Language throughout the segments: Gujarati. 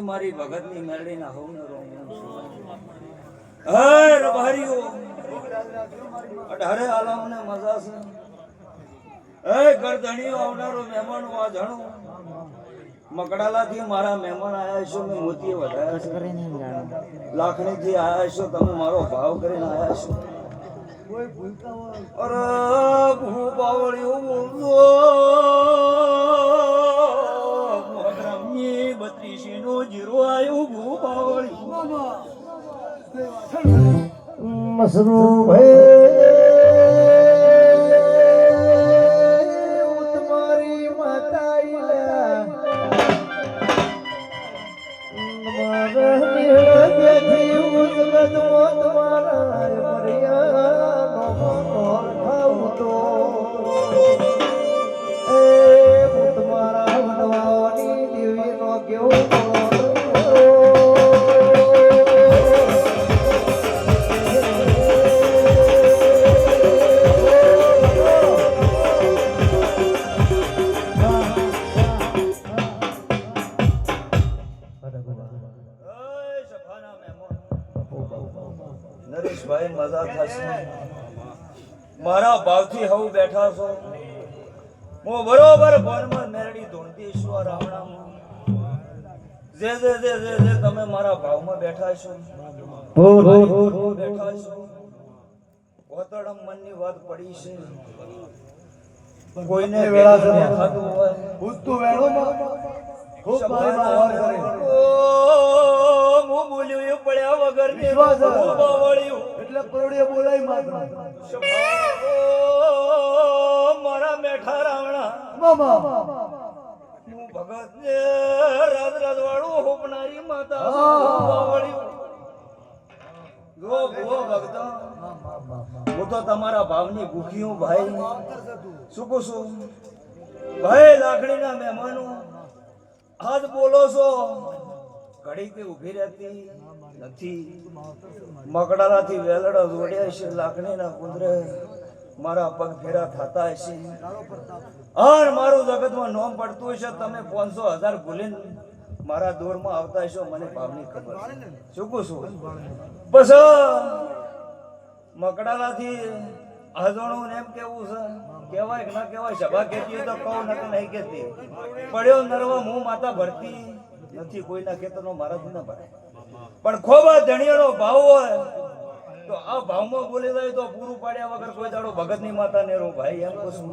મારી ભગતની મેળડીના હોવને રોમ હર ભર્યો અઢારે આલામને મજા છે. એ ગરધણીઓ, આવનારો મહેમાનો આ જાણો. મકડાલાથી મારા મહેમાન આયા છો મેં મોતી વધાર્યા છે. લાખણીથી આયા છો તમે મારો ભાવ કરીને આયા છો અરે ભૂ બાવળિયું બોલતો મોગરામની બત્રીસીનું જીરો આયું ભૂ બાવળિયું મસરૂ ભાઈ નરેશભાઈ મજા થશે. મારા ભાવથી હવ બેઠા છો. હું બરોબર ભણમાં મેરડી ધૂણતી ઈશ્વર રામણામાં જે જે જે જે જે તમે મારા ભાવમાં બેઠા છો. બેઠા છો. વતડમ મનની વાત પડી છે. કોઈને વેળા. થતું હોય. પૂછતું વેળો ખૂબ. હું બોલ્યું એ પડ્યા વગર વિશ્વાસ હું બાવળ્યું. એટલે કરોડિયા બોલાય માત્ર. મારા મેઠા રાવણા. મામા હું ભગત ને રાત રાત વાળું હોપનારી માતા હું. બાવળ્યું. હું તો તમારા ભાવની ભૂખ્યું ભાઈ. શું કહું છું? ભાઈ લાકડીના મહેમાનો આજ બોલો છો. ઘડી તે ઊભી રહેતી નથી. મકડાલાથી વેલડા જોડ્યા છે, લાકડીના કુંદરે મારા પગ ફેરા થતા હશે અર મારું જગતમાં નોમ પડતું હશે તમે પાંચસો હજાર ભૂલીને મારા દોરમાં આવતા હશો મને ભાવની ખબર છે. શું કહું છું બસ મકડાલાથી આજોણું એમ કેવું છે, કહેવાય કે ના કહેવાય, સભા કહેતી હોય તો કહું, નકર નહીં કહેતી. પડ્યો નરવા, હું માતા ભરતી. નથી, કોઈના ખેતરનો મારાથી ના ભરાય પણ ખોબા ધણિયાનો ભાવ હોય, તો આ ભાવમાં બોલી જાય તો પૂરું પાડ્યા વગર કોઈ દાડો ભગતની માતા ને રો ભાઈ એમ કશું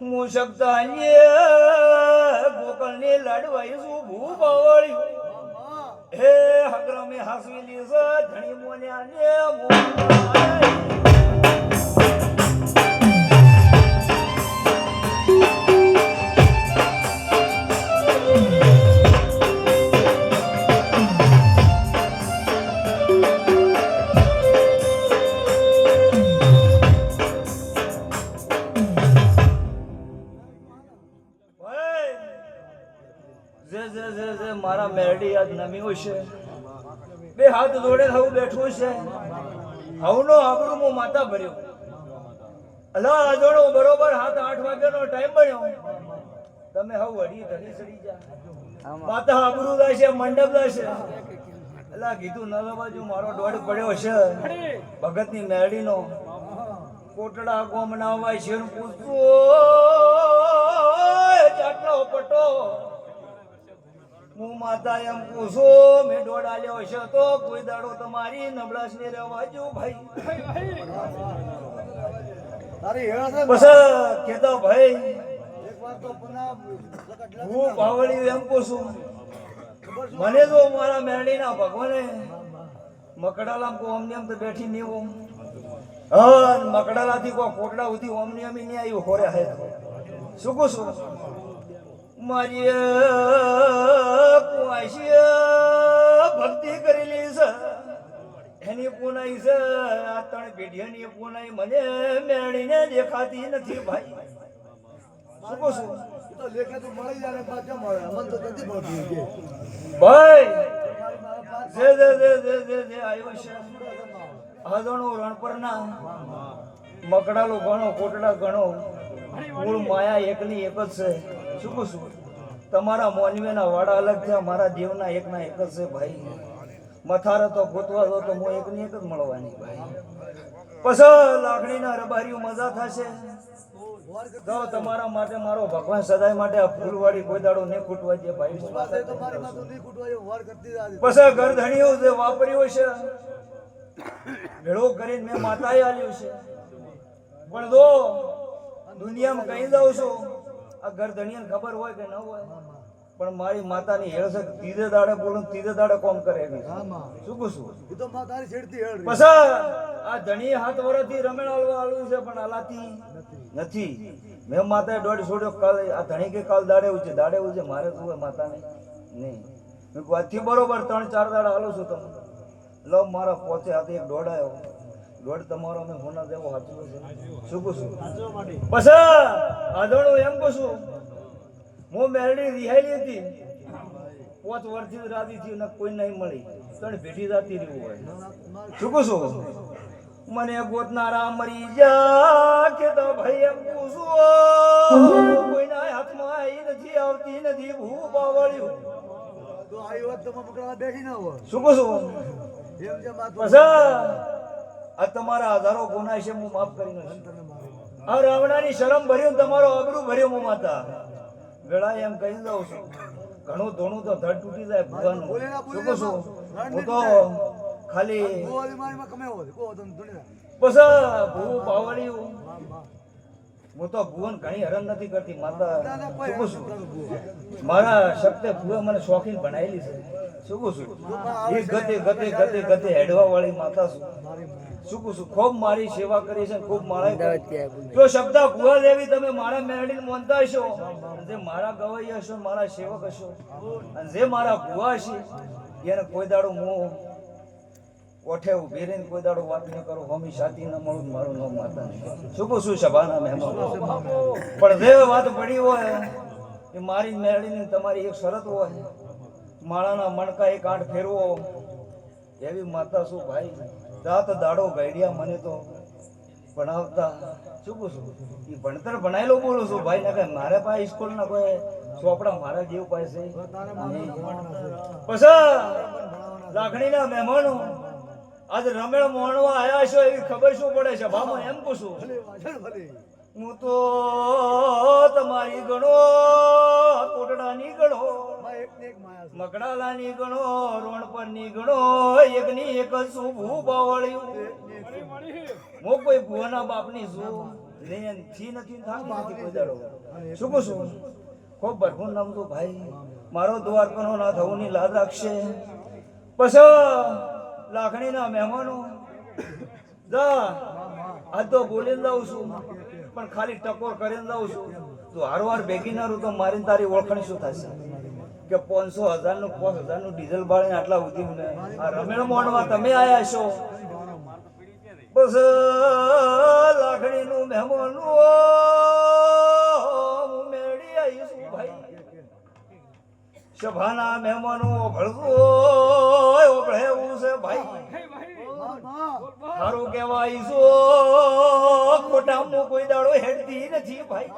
હું શબ્દ શબ્દાન્ય ગોકળની લાડવાઈ છું ભૂ બાવળ્યું હે હગ્રમે હાસવેલી લીસ ધણી મોને ને મોન્યા મેરડી આજ નમ્યું છે. બે હાથ જોડે હું બેઠું છે. હવનો આબરૂ હું માતા ભર્યો. અલા અજોડો બરોબર હાથ આઠ વાગ્યાનો ટાઈમ બન્યો. તમે હવ વડી ધરી સડી જા. માતા આબરૂ લાશે છે મંડપ લાશે છે. અલા કીધું ન બાજુ મારો દોડ પડ્યો છે. ભગતની મેરડીનો. કોટડા ગોમના વાય છે પૂછતો ચાટલો પટો હું માતા એમ પૂછું મેં દોડાલ્યો છે તો કોઈ દાડો તમારી નબળાશ ને રહેવા જો ભાઈ. તારી હેળા બસ કેતો ભાઈ એક તો પુના હું પાવડી એમ પૂછું મને તો મારા મેરડીના ભગવાને મકડાલામ કો અમને એમ તો બેઠી નહીં હું હા મકડાલાથી કો કોટડા ઉધી ઓમની અમી નહીં આવ્યું હોરે હે શું કહું છું? મારી કુવાશી ભક્તિ કરેલી છે. એની પુનાઈ છે આ ત્રણ પેઢીઓની પુનાઈ મને મેળીને દેખાતી નથી ભાઈ. શું કહું છું? ભાઈ જે જે જે જે જે જે આવ્યો છે. રણપરના મકડાલો ગણો કોટડા ઘણો. મૂળ માયા એકની એક જ છે. શું કહું છું તમારા મોનવેના વાડા અલગ થયા મારા દેવના એકના એક જ છે ભાઈ. મથારે તો ગોતવા દો તો હું એકની એક જ મળવાની ભાઈ. પછી લાકડીના રબારીઓ મજા થશે. તો તમારા માટે મારો ભગવાન સદાય માટે આ ફૂલવાડી કોઈ દાડો નહીં ખૂટવા દે ભાઈ. પછી ગરધણીઓ જે વાપર્યો છે ભેળો કરીને મેં માતાએ આલ્યું છે. પણ દો દુનિયામાં કહી જાઉં છું આ ગરધણીને ખબર હોય કે ન હોય પણ મારી માતાની હેળ છે ત્રીજે દાડે બોલું ત્રીજે દાડે કોમ કરે એવી શું કહું છું એ તો માં તારી છેડતી હેળ બસ આ ધણી હાથ વરસથી રમેણ હાલવા આલ્યું છે પણ હલાતી નથી. મેં માતાએ દોઢ છોડ્યો કાલ આ ધણી કે કાલ દાડે ઉજે? દાડે ઉજે? મારે શું હોય માતાને? નહીં. મેં આજથી બરોબર ત્રણ ચાર દાડા હાલું છું તમે લો મારા પોતે હાથે એક દોડાયો. દોડ તમારો અમે હોના દેવો હાચવો છે શું પછી આદોણું એમ કહું છું. હું મેરડી રિહાયેલી હતી. પોત વર્ષથી રાતી થયું ને કોઈ નહીં મળી. તને ભેટી જાતી રહેવું હોય. શું કહું છું? મને ગોતનારા મરી જા કે તો ભાઈ એમ પૂછું કોઈના હાથમાં આવી નથી આવતી નથી ભૂ પાવળ્યું. તો આવી વાત તમે પકડવા બેસી ના હોય. શું કહું છું? એમ છે પછી આ તમારા હજારો ગુના છે હું માફ કરી નથી આ રાવણાની શરમ ભર્યું તમારો અબરું ભર્યું હું માતા. વેળા એમ કહી દઉં છું ઘણું ધોણું તો ધડ તૂટી જાય ભગવાનનું. શું કહું હું તો ખાલી પછી ભૂ માં હું તો ભુવન ઘણી હરણ નથી કરતી માતા. મારા શક્તિ ભુવે મને શોખીન બનાવેલી છે. શું છું? એ ગતે ગતે ગતે ગતે હેડવા વાળી માતા છું. શું છું? ખૂબ મારી સેવા કરી છે ખૂબ મારા જો શબ્દ ભુવા દેવી તમે મારા મેરડીને મોનતા હશો જે મારા ગવાઈ હશો મારા સેવક હશો અને જે મારા ભુવા હશે એને કોઈ દાડો હું ઓઠે ઊભી રહીને કોઈ દાડો વાત ન કરો હોમી સાથી ન મળું મારું નામ માતા શું કહું છું? સભાના મહેમાન. પણ જે વાત પડી હોય એ મારી મેળવીને તમારી એક શરત હોય. માળાના મણકા એક આંઠ ફેરવો. એવી માતા શું ભાઈ? દાંત દાડો ગાઈડિયા મને તો. ભણાવતા શું કહું છું એ ભણતર ભણાયેલો બોલું છું ભાઈ ના કઈ મારે પાસે સ્કૂલના કોઈ ચોપડા મારા જેવું પાસે પછી લાખણીના મહેમાનો આજ રમેણ મોણવા આવ્યા છો એવી ખબર શું પડે છે? ભામાં એમ પૂછું. હું તો તમારી ગણો કોટડાની ગણો. માં નીકળો રોણ પર નીકળો એક એકની એક જ શું ભૂ બાવળ્યું. હું કોઈ ભુવાના બાપની છું લેનથી નથી, થાક નથી કોઈ શું કહું છું? ખૂબ ભરપૂર નામ તો ભાઈ, મારો દ્વારકાનો ના થવું ની લાજ રાખશે. પછી લાખણીના મહેમાનો, જા આ તો બોલીને લઉં છું, પણ ખાલી ટકોર કરીને લઉં છું. તો હારવાર ભેગી ના તો મારીને તારી ઓળખાણ શું થશે? કે પાંચસો હજારનું પાંચ હજારનું ડીઝલ બાળીને આટલા ઉધી ને આ રમેણ મોણમાં તમે આયા છો. બસ લાકડી નું મહેમાન મેળી આવી ભાઈ. સભાના મહેમાનો ભળતો ઓભળે એવું છે, ભાઈ. સારું કહેવાય છો, ખોટામાં કોઈ દાડો હેડતી નથી, ભાઈ.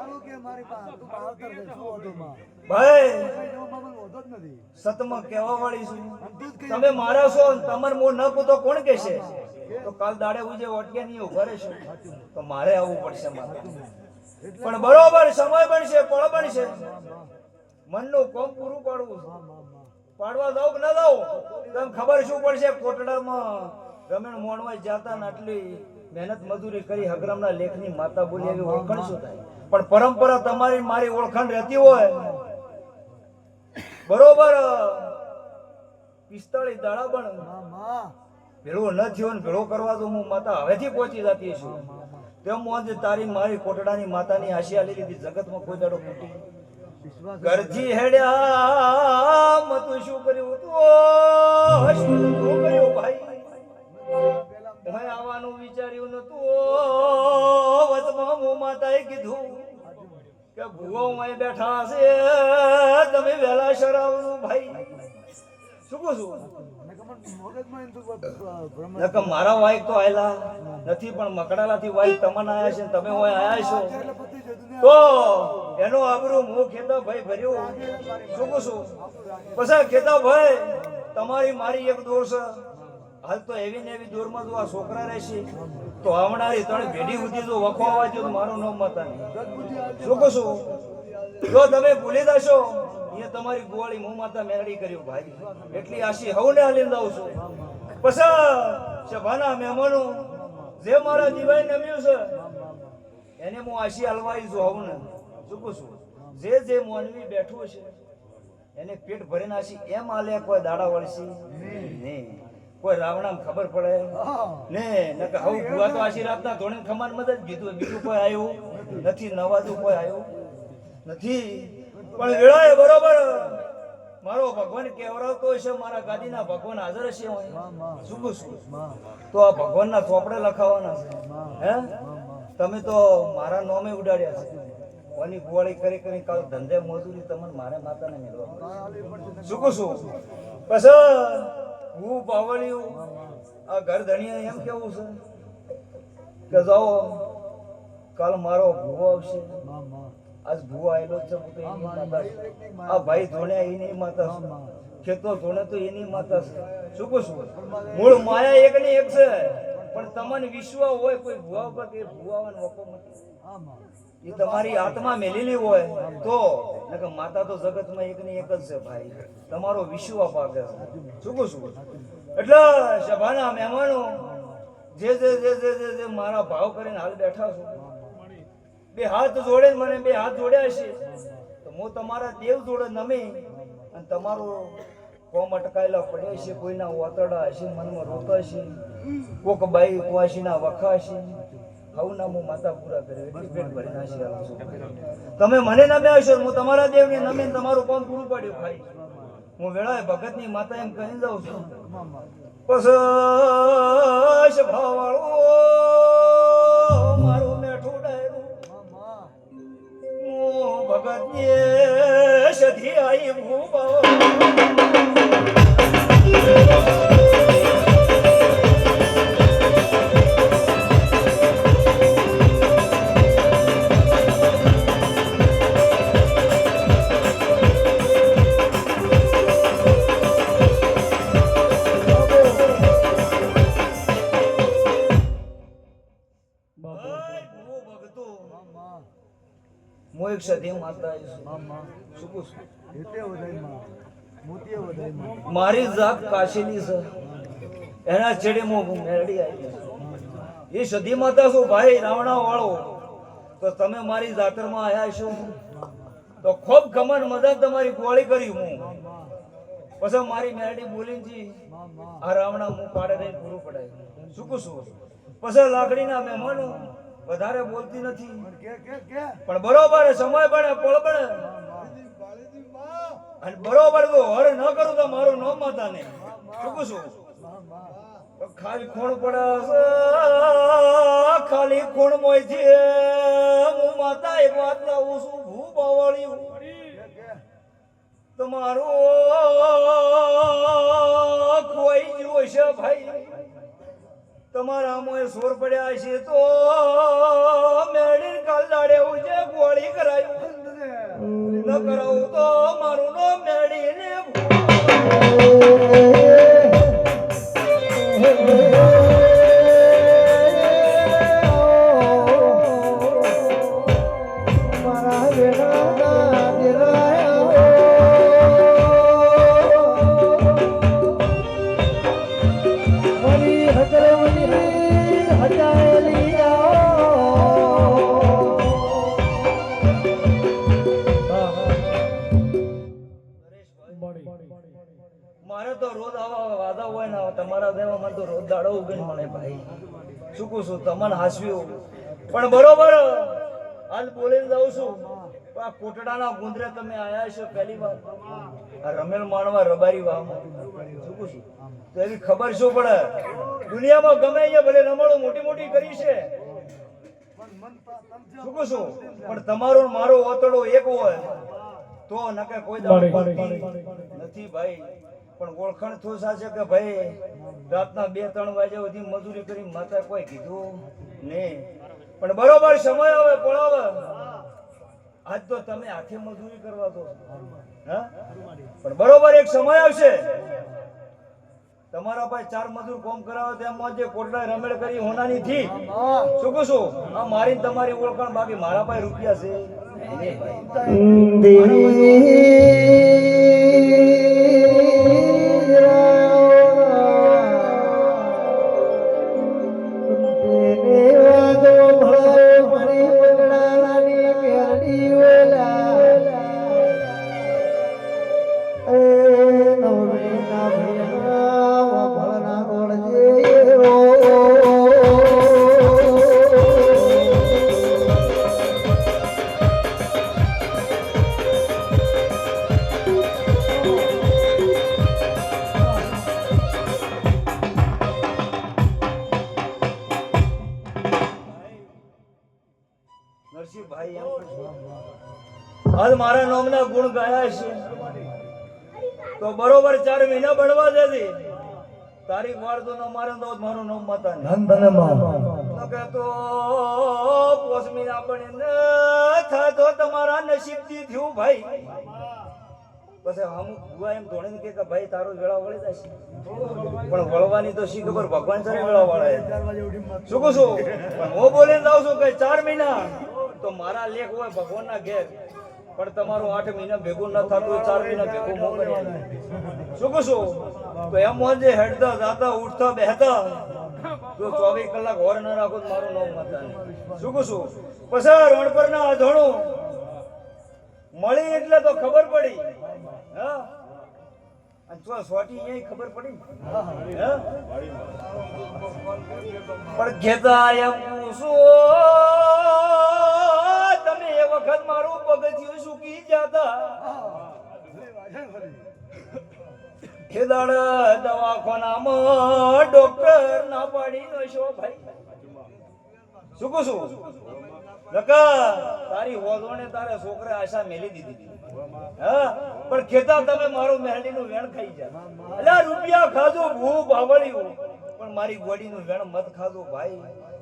ભાઈ જ સતમાં કહેવા વાળી છું. જ તમે મારા છો તમારે મો ન પૂતો કોણ કહેશે? તો કાલ દાડે ઉજે ઓટકે નહીં ઊભા રહેશો. તો મારે આવવું પડશે મારે. પણ બરોબર સમય બનશે પળ બનશે. મનનું કોમ પૂરું પાડવું પાડવા દઉં કે ના દઉં? તમને ખબર શું પડશે? કોટડામાં રમેણ મોણવાઈ જાતા ને આટલી મહેનત મજૂરી કરી હગરામના લેખની માતા બોલી એવી ઓળખાણ શું થાય? પણ પરંપરા તમારી મારી ઓળખાણ રહેતી હોય બરોબર. પિસ્તાળી દાડા પણ ભેળો ન થયો ને ભેળો કરવા તો હું માતા હવેથી પહોંચી જતી છું તેમ મોજ તારી મારી કોટડાની માતાની આશિયા લઈ લીધી. જગતમાં કોઈ દાડો ખૂટી ગરજી હેડ્યા મતું શું કર્યું તું? શું કર્યું ભાઈ? મેં આવવાનું વિચાર્યું નતું વચમાં હું માતાએ કીધું. કે ભૂવો અહીં બેઠા છે તમે વહેલા શરાવનું ભાઈ. મારા વાઈક તો આયલા નથી, પણ મકડાલાથી વાઈક તમને આયા છે તમે હોય આયા છો. તો એનો આબરૂ હું ખેતા ભાઈ ભર્યું. શું કહું છું? પછી ખેતા ભાઈ, તમારી મારી એક દોર હાલ તો એવી ને એવી દોરમાં જો આ છોકરા રહેશે તો આવનારી ત્રણ પેઢી સુધી જો વખો આવવા જો મારું નામ માતા. શું કહું છું? જો તમે ભૂલી જશો, એ તમારી ગોવાળી મું માતા મેળડી કર્યું ભાઈ. એટલી આશી હવને હાલી દઉં છું. પછી સભાના મહેમાનો, જે મારા જીવાઈ નમ્યું છે, એને હું આશી હલવાઈ છું હવને. શું કહું છું? જે જે મોનવી બેઠું છે, એને પેટ ભરીને આશી, એમ આલે કોઈ દાડા વળશે? નહીં. કોઈ રાવણામ ખબર પડે? ને નકર હવે ભુવા તો આશીર્વાદના ધોણે ખમાન મદદ કીધું બીજું કોઈ આવ્યું નથી નવાજું કોઈ આવ્યું નથી. પણ વેળાએ બરોબર મારો ભગવાન કેવરાવતો હશે મારા ગાદીના ભગવાન હાજર હશે શું શું છું તો આ ભગવાનના ચોપડે લખાવાના છે. હે. તમે તો મારા નોમે ઉડાડ્યા છે. કોની ગુવાળી કરી કરી કાલ ધંધે મજૂરી તમને મારે માતાને મેળવા. શું કહું છું હું પાવળિયું આ ઘર ધણીએ એમ કેવું છે કે જાઓ, કાલ મારો ભૂવો આવશે. આજ ભૂવો આવેલો છે. આ ભાઈ ધોણે એની માતા છે ખેતો ધોણે તો એની માતા છે શું કહું છું મૂળ માયા એક ને એક છે પણ તમને વિશ્વ હોય કોઈ ભૂવા ઉપર કે ભૂવાનો વખો નથી. એ તમારી આત્મા મેલેલી હોય. તો? માતા તો જગતમાં એક ને એક જ છે ભાઈ. તમારો વિશ્વ છે શું કહું છું એટલે સભાના મહેમાનો, જે જે જે જે જે જે મારા ભાવ કરીને હાલ બેઠા છો, બે હાથ જોડે મને બે હાથ જોડ્યા છે. તો હું તમારા દેવ જોડે નમી અને તમારો કોમ અટકાયેલા પડ્યા છે, કોઈના ઓતડા હશે, મનમાં છે કોક બાઈ કુવાસીના વખા હવના હું માતા પૂરા કરે એટલી પેટ ભરી નાસી આવું છું તમે મને નમ્યા હશો હું તમારા દેવને નમીને તમારું પણ પૂરું પાડ્યું ભાઈ હું વેળાએ ભગતની માતા એમ કહી જાઉં છું. પસ ભાવાળો મારું મેઠું ડાયરું. હું ભગતની સધી ભૂપાવ મારી. જાત કાશીની છે. એના છેડે હું મેરડી આવી એ સદી માતા છો ભાઈ રાવણા વાળો. તો તમે મારી જાતરમાં આવ્યા છો. તો ખૂબ ગમન મજા તમારી ગોળી કરી હું. પછી મારી મેરડી બોલીને જી માં, માં. આ રાવણા હું પાડે રહી પૂરું પડાય. શું કહું છું? પછી લાકડીના મહેમાનો વધારે બોલતી નથી. પણ બરોબર સમય બને પળ બને. માં, અને બરોબર તો હર ન કરું તો મારું નામ માતા ને શું છું ખાલી ખૂણ પડે ખાલી ખૂણ મોય છે. હું માતા એક વાત લાવું છું ભૂ બાવળિયું. તમારું ખોઈ ગયું છે ભાઈ. તમારા મોય સોર પડ્યા છે તો મેળી કાલ દાડે ઉજે ગોળી કરાયું. ન કરાવું તો મારું નામ મેળીને મારે દાડો ઉગે મને ભાઈ. કહું છું તમને હાસવ્યું પણ બરોબર હાલ બોલીને જાઉં છું. આ કોટડાના ગુંદરે તમે આયા છો પહેલી વાર. આ રમેલ માણવા રબારી વાહ કહું છું? તો એવી ખબર શું પડે? દુનિયામાં ગમે અહીંયા ભલે રમણો મોટી મોટી કરી છે. કહું છું? પણ તમારો મારો ઓતડો એક હોય તો નકે કોઈ નથી ભાઈ. પણ ઓળખાણ થોસા છે કે ભાઈ રાતના બે, ત્રણ વાગ્યા સુધી મજૂરી કરી માતા કોઈ કીધું નહીં. પણ બરોબર સમય આવે પડાવે. આજ તો તમે હાથે મજૂરી કરવા દો. પણ બરોબર એક સમય આવશે. તમારા પાસે ચાર મજૂર કોમ કરાવે તેમાં જે કોટલા રમેડ કરી હોનાની થી શું કહું છું આ મારી તમારી ઓળખાણ બાકી. મારા પાસે રૂપિયા છે. તારીખ વાર તો ન મારે તો મારું નામ માતા ધન ધનમાં કે તો પોસમી આપણે પણ ન થતો તમારા નસીબથી થયું ભાઈ. પછી અમુક ભુવા એમ ધોણીને કે કે ભાઈ તારો વેળા વળી જશે પણ વળવાની તો શી ખબર ભગવાન સારી વેળા વળે શું કહું છું? પણ હું બોલીને જાઉં છું કે ચાર મહિના. તો મારા લેખ હોય ભગવાનના ઘેર. પણ તમારું આઠ મહિના ભેગું ન થતું હોય, ચાર મહિના ભેગું આલું. શું કહું તો એમ જે હેડતા, જાતા, ઉઠતા, બેહતા. તો ચોવીસ કલાક હોર ન રાખો તો મારું નામ માતા શું કહું પસાર પછી રોડ પર ના અધોણું મળી એટલે તો ખબર પડી. ખબર પડી. પણ ઘેતા એમ પૂછો તમે એ વખત મારું પગથિયું સૂકી જતા? ખેદાડ દવાખાનામાં ડોક્ટર ના પાડી નો શો ભાઈ. શું કહું છું? તારી હોદોને તારે છોકરા આશા મેલી દીધી. હા? પણ ખેતા તમે મારું મહેડીનું વેણ ખાઈ જાય એટલે રૂપિયા ખાધું ભૂ બાવળ્યું પણ મારી ગોડીનું વેણ મત ખાધું ભાઈ.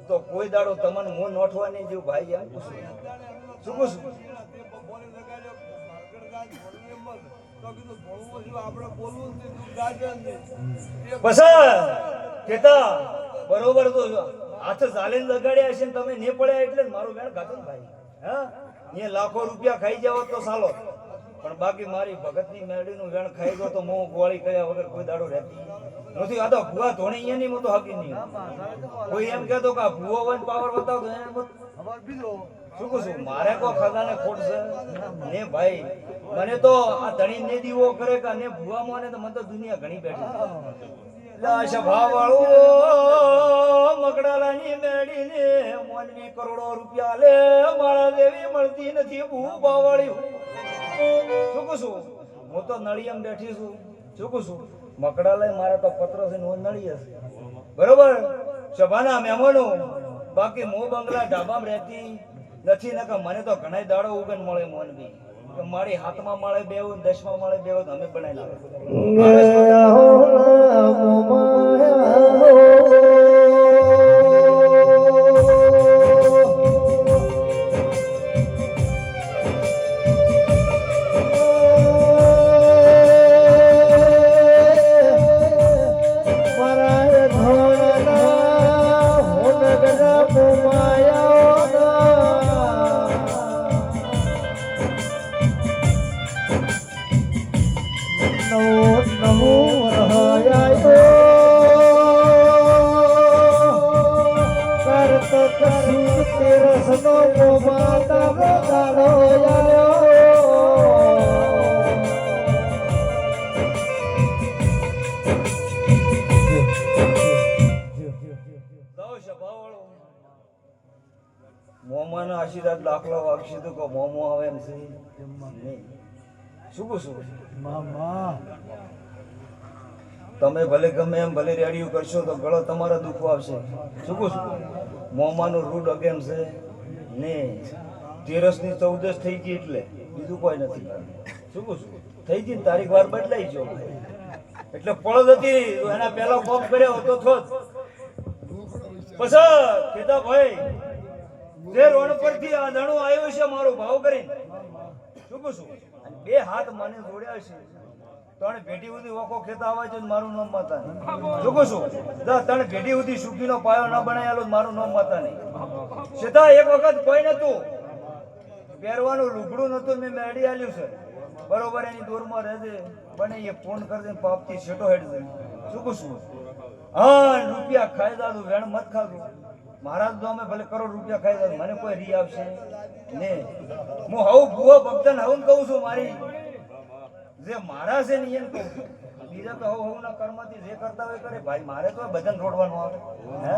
તો કોઈ દાડો તમને હું નોઠવા નહીં જેવું ભાઈ, એમ શું બસ કેતા, બરોબર તો હાથ ચાલીને લગાડ્યા છે તમે ને પડ્યા એટલે મારો મારું વેણ ભાઈ હા? લાખો રૂપિયા ખાઈ જાવ તો સાલો પણ બાકી મારી ભગતની મેળીનું વેણ ખાઈ ગયો તો મોં ગોળી કર્યા વગર કોઈ દાડો રહેતી નથી. આ તો ભૂવા ધોણી અહીંયા નહીં, હું તો હકી નહીં. કોઈ એમ કહેતો કે ભૂવો વન પાવર બતાવતો એને મત શું કહું છું? મારે કો ખજાને ખોટ છે? ને ભાઈ, મને તો આ ધણી ને દીવો કરે કે ને ભૂવામાં ને તો મને તો દુનિયા ઘણી બેઠી લાશ ભાવાળું મકડાલાની મેડીને મોનવી કરોડો રૂપિયા લે. મારા દેવી મળતી નથી ભૂ બાવળ્યું શું કહું છું? હું તો નળિયમ બેઠી છું. શું કહું છું? મકડાલાય મારા તો પત્ર છે હું નળી હશે બરોબર? સભાના મહેમાનો, બાકી મો બંગલા ઢાબામાં રહેતી નથી ને કે મને તો ઘણા દાડો ઉગન મળે મોનવી કે મારી હાથમાં મળે બેવું દસમાં મળે બેવું અમે બનાવી નાખે શું શું મામા. તમે ભલે ગમે એમ ભલે રેડિયું કરશો તો ગળો તમારા દુખો આવશે. શું કહું છું મોંમાનું રૂટ અગેમ છે. ને તેરસની ચૌદસ થઈ ગઈ એટલે બીજું કોઈ નથી. શું કહું છું થઈ ગઈ તારીખ વાર બદલાઈ જો એટલે પળદ હતી એના પહેલા કોપ કર્યો હતો થોત પછી કીધા ભાઈ જે રોડ પરથી આ દણો આવ્યો છે મારો ભાવ કરી શું કહું છું બે હાથ મને જોડ્યા છે. ત્રણ ભેટી સુધી વખો ખેતા આવે છે મારું નામ માતા કહું છું? દા ત્રણ ભેટી સુધી સુખીનો પાયો ન બનાયેલો મારું નામ માતા નહીં. સીધા એક વખત કોઈ નતું. પહેરવાનું લુગડું નતું, મેં મેળી આલ્યું છે. બરોબર, એની દૂરમાં રહેજે. બને એ ફોન કરજે પાપથી છેટો હેડજે. શું કહું છું? હા, રૂપિયા ખાઈ દાદું વેણ મત ખાધું. મહારાજ તો અમે ભલે કરોડ રૂપિયા ખાઈ દાદું મને કોઈ રી આવશે ને? હું હવું ભૂવો ભક્તન હવું કહું છું મારી. જે મારા છે ને એમ કહું છું. બીજા તો હવ હવના કર્મથી જે કરતા હોય કરે. ભાઈ, મારે તો ભજન રોડવાનું આવે. હે?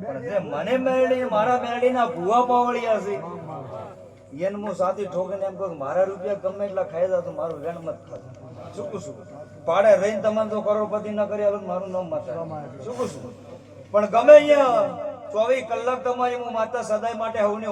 પણ જે મને મેળડી મારા મેળડીના ભૂવા પાવળિયા છે. એને હું સાથી ઠોકીને એમ કહું મારા રૂપિયા ગમે એટલા ખાઈ જાવ તો મારું વેણ મત ખાતું શું છું? પાડે રહીને તમને તો કરોડપતિ ન કરી આવે મારું નામ મત શું છું? પણ ગમે અહીંયા ચોવીસ કલાક તમારી હું માતા સદાય માટે હવને